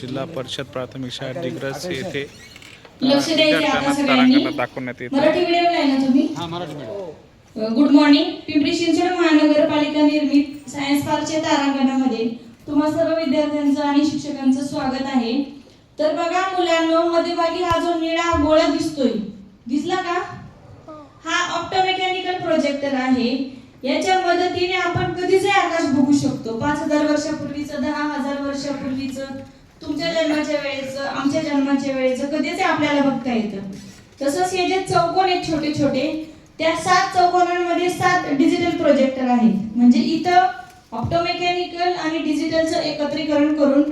जिल्हा परिषद प्राथमिक शाळा दिग्रस येथे विद्यार्थ्यांना दाखवण्यात येत मराठी मीडियमला आहे ना तुम्ही? हा Marathi medium good morning Pimpri Chinchwad महानगरपालिका निर्मित सायन्स पार्कच्या तारांगणामध्ये तुम्हा सर्व विद्यार्थ्यांचं आणि शिक्षकांचं स्वागत आहे. तर बघा मुलांनो मध्यभागी हा जो निळा गोळा दिसतोय दिसला का? हा. ऑप्टोमेकॅनिकल प्रोजेक्टर आहे. याच्या मदतीने आपण कधीच आकाश बघू शकतो. पाच हजार वर्षापूर्वीचं दहा हजार वर्षापूर्वीचं तुमच्या जन्माच्या वेळेचं आमच्या जन्माच्या वेळेचं कधीच आपल्याला बघता येतं. तसंच हे जे चौकोन आहेत छोटे छोटे त्या सात चौकोनांमध्ये सात डिजिटल प्रोजेक्टर आहेत. म्हणजे इथं ऑप्टोमेकॅनिकल आणि डिजिटलचं एकत्रीकरण करून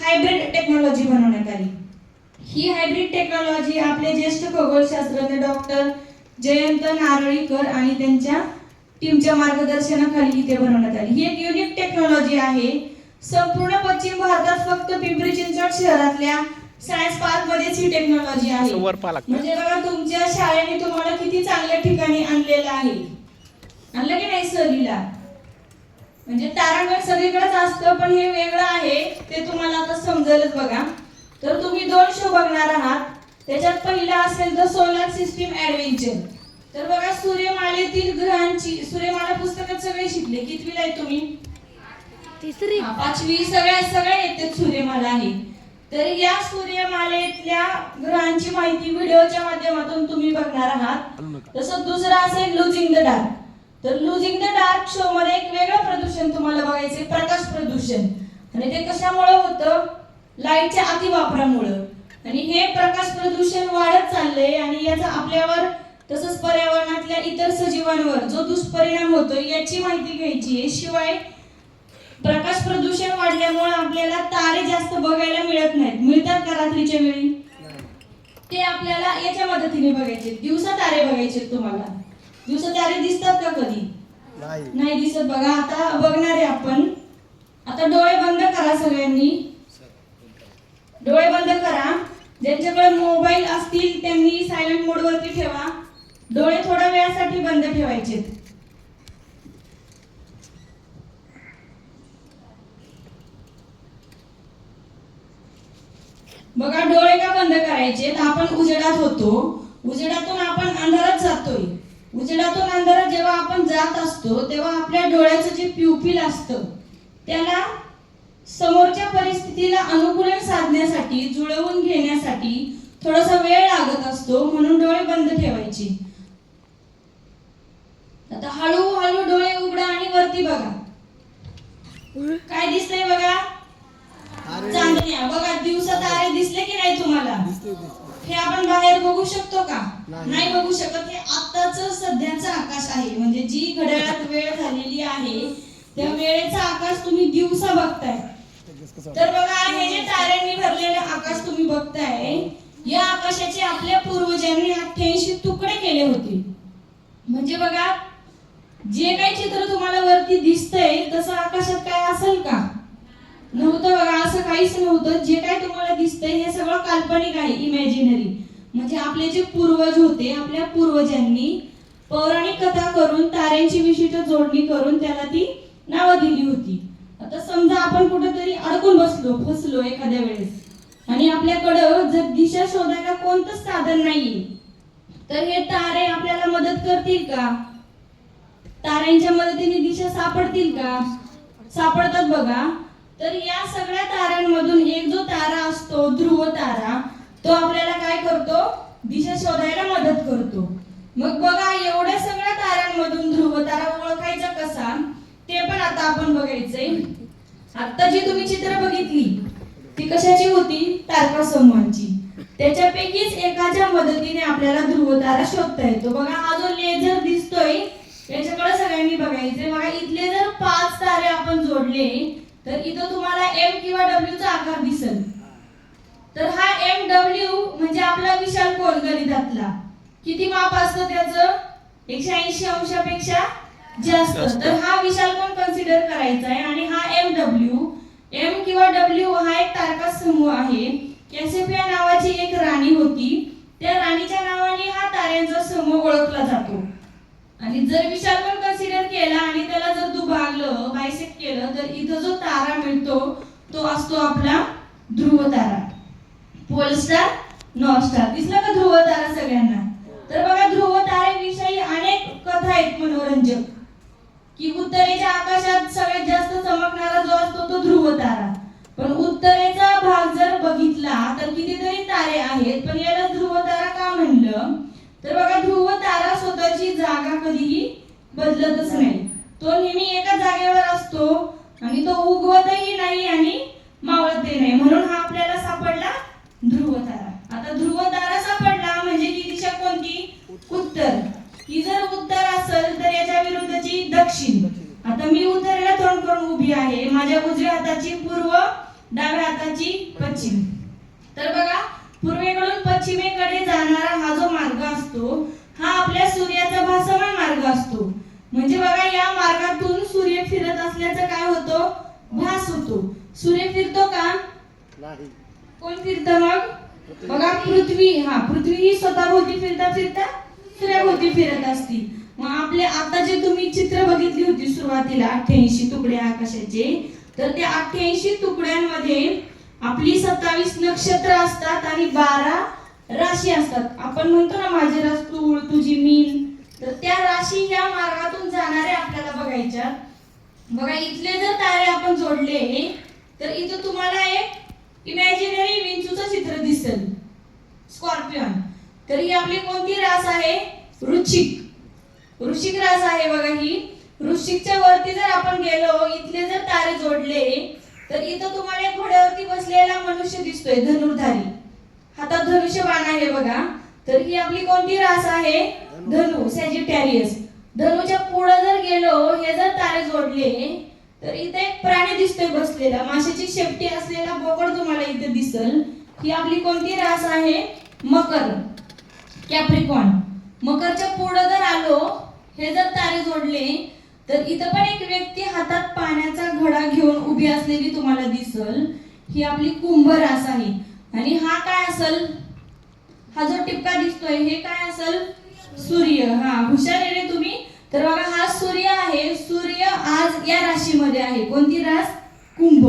हायब्रिड टेक्नॉलॉजी बनवण्यात आली. ही हायब्रिड टेक्नॉलॉजी आपले ज्येष्ठ खगोलशास्त्रज्ञ डॉक्टर जयंत नारळीकर आणि त्यांच्या टीमच्या मार्गदर्शनाखाली इथे बनवण्यात आली. ही एक युनिक टेक्नॉलॉजी आहे. संपूर्ण पश्चिम भारतात फक्त पिंपरी चिंचवड शहरातल्या सायन्स पार्क मध्येच ही टेक्नॉलॉजी आहे. म्हणजे बघा तुमच्या शाळेने तुम्हाला किती चांगल्या ठिकाणी आणलेलं आहे. आणलं की नाही सहलीला? म्हणजे तारांगण सगळीकडेच असतं पण हे वेगळं आहे ते तुम्हाला आता समजेलच बघा. तर तुम्ही दोन शो बघणार आहात. त्याच्यात पहिला असेल तर सोलार सिस्टीम ऍडव्हेंचर तर बघा सूर्यमालेतील ग्रहांची सूर्यमाला पुस्तकात सगळे शिकले. कितवीला आहे तुम्ही? तिसरी. पाचवी सगळ्या सगळ्या येतात सूर्यमाला आहे तर या सूर्यमालेतल्या ग्रहांची माहिती व्हिडिओच्या माध्यमातून तुम्ही बघणार आहात. तसं दुसरं असेल लुजिंग द डार्क. तर लुजिंग द डार्क शो मध्ये एक वेगळं प्रदूषण तुम्हाला बघायचे प्रकाश प्रदूषण. आणि ते कशामुळे होतं? लाईटच्या अतिवापरामुळं. आणि हे प्रकाश प्रदूषण वाढत चाललंय आणि याचा आपल्यावर तसंच पर्यावरणातल्या इतर सजीवांवर जो दुष्परिणाम होतो याची माहिती घ्यायची आहे. शिवाय प्रकाश प्रदूषण वाढल्यामुळे आपल्याला तारे जास्त बघायला मिळत नाहीत. मिळतात का रात्रीच्या वेळी? ते आपल्याला याच्या मदतीने बघायचे. दिवसा तारे बघायचे तुम्हाला. दिवसा तारे दिसतात का कधी? नाही. दिसत. बघा आता बघणार आहे आपण. आता डोळे बंद करा सगळ्यांनी. डोळे बंद करा. ज्यांच्याकडे मोबाईल असतील त्यांनी सायलेंट मोड वरती ठेवा. डोळे थोड्या वेळासाठी बंद ठेवायचे बघा डोळे का बंद करायचे? तर आपण उजेडात होतो. उजेडातून आपण अंधारात जातोय. उजेडातून अंधारात जेव्हा आपण जात असतो तेव्हा आपल्या डोळ्याचं जे प्युपिल असतं त्याला समोरच्या परिस्थितीला अनुकूलन साधण्यासाठी जुळवून घेण्यासाठी थोडासा वेळ लागत असतो म्हणून डोळे बंद ठेवायचे. आता हळूहळू डोळे उघडा आणि वरती बघा. काय दिसतंय बघा? चांदण्या. बघा दिवसा तारे दिसले की नाही तुम्हाला हे आपण बाहेर बघू शकतो का? नाही. बघू शकत. हे आताच सध्याचं आकाश आहे. म्हणजे जी घड्याळात वेळ झालेली आहे त्या वेळेचा आकाश तुम्ही दिवसा बघताय. तर बघा हे जे ताऱ्यांनी भरलेलं आकाश तुम्ही बघताय या आकाशाचे आपल्या पूर्वजांनी अठ्ठ्याऐंशी तुकडे केले होते. म्हणजे बघा जे काही चित्र तुम्हाला वरती दिसतंय तसं आकाशात काय असेल का? काहीच नव्हतं. जे काय तुम्हाला दिसतंय हे सगळं काल्पनिक आहे इमॅजिनरी म्हणजे आपले जे पूर्वज होते आपल्या पूर्वजांनी पौराणिक कथा करून ताऱ्यांची विशिष्ट जोडणी करून त्याला ती नावं दिली होती. आता समजा आपण कुठेतरी अडकून बसलो फसलो एखाद्या वेळेस. आणि आपल्याकडं जर दिशा शोधायला कोणतंच साधन नाही तर हे तारे आपल्याला मदत करतील का? ताऱ्यांच्या मदतीने दिशा सापडतील का? सापडतात बघा. तर या सगळ्या ताऱ्यांमधून एक जो तारा असतो ध्रुव तारा तो आपल्याला काय करतो? दिशा शोधायला मदत करतो. मग बघा एवढ्या सगळ्या ताऱ्यांमधून ध्रुव तारा ओळखायचा कसा? ते पण आता आपण बघायचंय. आता जी तुम्ही चित्र बघितली ती कशाची होती? तारका समूहांची त्याच्यापैकीच एकाच्या मदतीने आपल्याला ध्रुव तारा शोधता येतो. बघा हा जो लेझर दिसतोय याच्याकडे सगळ्यांनी बघायचंय. बघा इथले जर पाच तारे आपण जोडले तर इथं तुम्हाला एम किंवा डब्ल्यू चा आकार दिसेल. तर हा एम डब्ल्यू म्हणजे आपला विशाल कोण गणितातला? किती माप असतं त्याचं? एकशे ऐंशी अंशापेक्षा जास्त. तर हा विशाल कोण कन्सिडर करायचा आहे? आणि हा एम डब्ल्यू एम किंवा डब्ल्यू हा एक तारका समूह आहे. कॅसेपिया नावाची एक राणी होती. त्या राणीच्या नावाने हा ताऱ्यांचा समूह ओळखला जातो. आणि जर विशाल कोण कन्सिडर केला आणि त्याला जर दुभागलं बायसेक केलं तर इथं जो तारा मिळतो तो असतो आपला ध्रुव तारा. पोल स्टार नॉर्थ स्टार दिसला का ध्रुव तारा सगळ्यांना? तर बघा ध्रुव तारेविषयी अनेक कथा आहेत मनोरंजक. की उत्तरेच्या आकाशात सगळ्यात जास्त चमकणारा जो असतो तो ध्रुव तारा. पण उत्तरेचा भाग जर बघितला तर कितीतरी तारे आहेत पण याला ध्रुव तारा का म्हणलं? तर बघा ध्रुव तारा स्वतःची जागा कधीही बदलतच नाही. तो नेहमी एका जागेवर असतो आणि तो उगवतही नाही आणि मावळतही नाही. म्हणून हा आपल्याला सापडला ध्रुव तारा आता ध्रुव तारा सापडला म्हणजे की दिशा कोणती? उत्तर. ही जर उत्तर असेल तर याच्या विरुद्धची दक्षिण. आता मी उत्तरेला तोंड करून उभी आहे. माझ्या उजव्या हाताची पूर्व डाव्या हाताची पश्चिम. तर बघा पूर्वेकडून पश्चिमेकडे जाणारा हा जो मार्ग असतो हा आपल्या सूर्याचा भासमान मार्ग असतो. म्हणजे बघा या मार्गातून सूर्य फिरत असल्याचं काय होतो? भास होतो. सूर्य फिरतो का? नाही. कोण फिरतं मग? बघा पृथ्वी. हा पृथ्वी ही स्वतःभोवती फिरता फिरता सूर्याभोवती फिरत असती. मग आपले आता जे तुम्ही चित्र बघितली होती सुरुवातीला अठ्ठ्याऐंशी तुकडे आकाशाचे तर त्या अठ्ठ्याऐंशी तुकड्यांमध्ये आपली सत्तावीस नक्षत्र असतात आणि बारा राशी असतात. आपण म्हणतो ना माझे रास तूळ तुझी मीन. तर त्या राशी या मार्गातून जाणाऱ्या आपल्याला बघायच्या. बघा इथले जर तारे आपण जोडले तर इथं तुम्हाला एक इमॅजिनरी विंचूचं चित्र दिसेल. स्कॉर्पियन तर ही आपली कोणती रास आहे? वृश्चिक. रुचिक रास आहे बघा ही. वृश्चिकच्या वरती जर आपण गेलो इथले जर तारे जोडले तर इथं तुम्हाला एक घोड्यावरती बसलेला मनुष्य दिसतोय धनुर्धारी. हातात धनुष्य बाण आहे बघा. तर ही आपली कोणती रास आहे? धनु सॅजिटॅरियस धनुच्या पुढे जर गेलो हे जर तारे जोडले तर इथे एक प्राणी दिसतोय बसलेला. माशाची शेपटी असलेला बोकड तुम्हाला इथे दिसल. ही आपली कोणती रास आहे? मकर. कॅप्रिकॉन मकरच्या पुढे जर आलो हे जर तारे जोडले तर इथं पण एक व्यक्ती हातात पाण्याचा घडा घेऊन उभी असलेली तुम्हाला दिसल. ही आपली कुंभ रास आहे. आणि हा काय असल? हा जो टिपका दिसतोय हे काय असल? सूर्य. हा हुशार आहे तुम्ही. तर बघा हा सूर्य आहे. सूर्य आज या राशीमध्ये आहे. कोणती रास? कुंभ.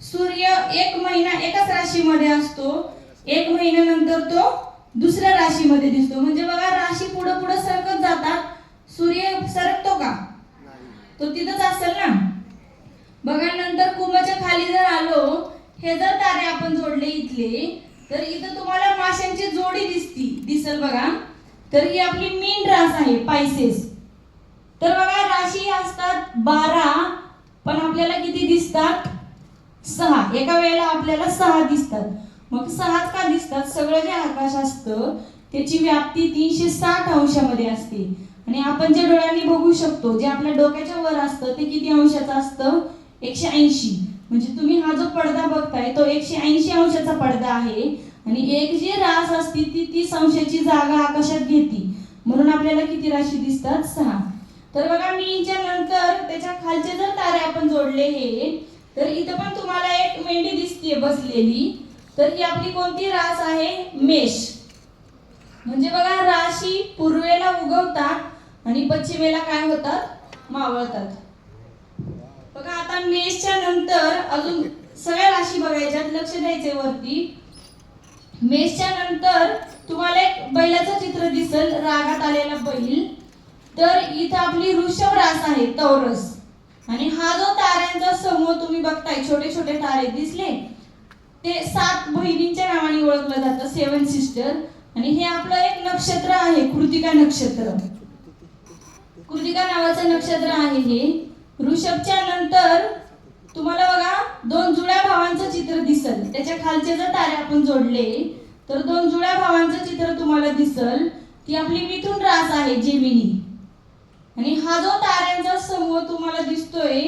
सूर्य एक महिना एकाच राशीमध्ये असतो. एक महिन्यानंतर तो दुसऱ्या राशीमध्ये दिसतो. म्हणजे बघा राशी पुढे पुढे सरकत जातात. सूर्य सरकतो का? तो तिथंच असेल ना? बघा नंतर कुंभच्या खाली जर आलो हे जर तारे आपण जोडले इथले तर इथं तुम्हाला माशांची जोडी दिसती दिसल बघा. तर ही आपली मीन रास आहे पायसेस तर बघा राशी असतात बारा पण आपल्याला किती दिसतात? सहा. एका वेळेला आपल्याला सहा दिसतात. मग सहाच का दिसतात? सगळं जे आकाश असतं त्याची व्याप्ती तीनशे साठ अंशामध्ये असते. आणि आपण जे डोळ्यांनी बघू शकतो जे आपल्या डोक्याच्या वर असतं ते किती अंशाचं असतं? एकशे ऐंशी. म्हणजे तुम्ही हा जो पडदा बघताय तो एकशे ऐंशी अंशाचा पडदा आहे. आणि एक जी रास असती ती ती संशयाची जागा आकाशात घेते. म्हणून आपल्याला किती राशी दिसतात? सहा. तर बघा मीच्या नंतर त्याच्या खालचे जर तारे आपण जोडले हे तर इथं पण तुम्हाला एक मेंढी दिसते बसलेली. तर ही आपली कोणती रास आहे? मेष. म्हणजे बघा राशी पूर्वेला उगवतात आणि पश्चिमेला काय होतात? मावळतात. बघा आता मेषच्या नंतर अजून सगळ्या राशी बघायच्यात. लक्ष द्यायचे वरती. मेषच्या नंतर तुम्हाला एक बैलाचं चित्र दिसल रागात आलेला बैल. तर इथं आपली ऋषभ रास आहे तौरस. आणि हा जो ताऱ्यांचा समूह तुम्ही बघताय छोटे छोटे तारे दिसले ते सात बहिणींच्या नावाने ओळखलं जातं सेवन सिस्टर आणि हे आपलं एक नक्षत्र आहे कृतिका नक्षत्र. कृतिका नावाचं नक्षत्र आहे हे. ऋषभच्या नंतर तुम्हाला बघा दोन जुळ्या भावांचं चित्र दिसल. त्याच्या खालचे जर तारे आपण जोडले तर दोन जुळ्या भावांचं चित्र तुम्हाला दिसल ती आपली मिथून रास आहे जेमिनी. आणि हा जो ताऱ्यांचा समूह तुम्हाला दिसतोय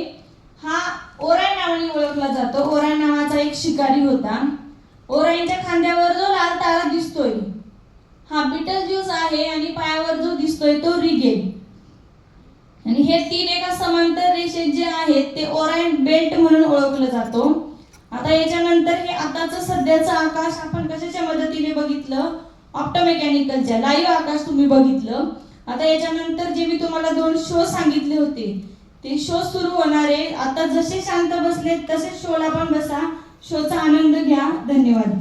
हा ओराय नावाने ओळखला जातो. ओराय नावाचा एक शिकारी होता. ओराईच्या खांद्यावर जो लाल तारा दिसतोय हा बिटल ज्यूस आहे आणि पायावर जो दिसतोय तो रिगेल आणि हे तीन एका समांतर रेषेत जे आहेत ते ओरायन बेल्ट म्हणून ओळखलं जातो. आता याच्यानंतर हे आताचं सध्याचं आकाश आपण कशाच्या मदतीने बघितलं? ऑप्टोमेकॅनिकलच्या लाईव्ह आकाश तुम्ही बघितलं. आता याच्यानंतर जे मी तुम्हाला दोन शो सांगितले होते ते शो सुरू होणारे. आता जसे शांत बसले तसे शोला पण बसा. शोचा आनंद घ्या. धन्यवाद.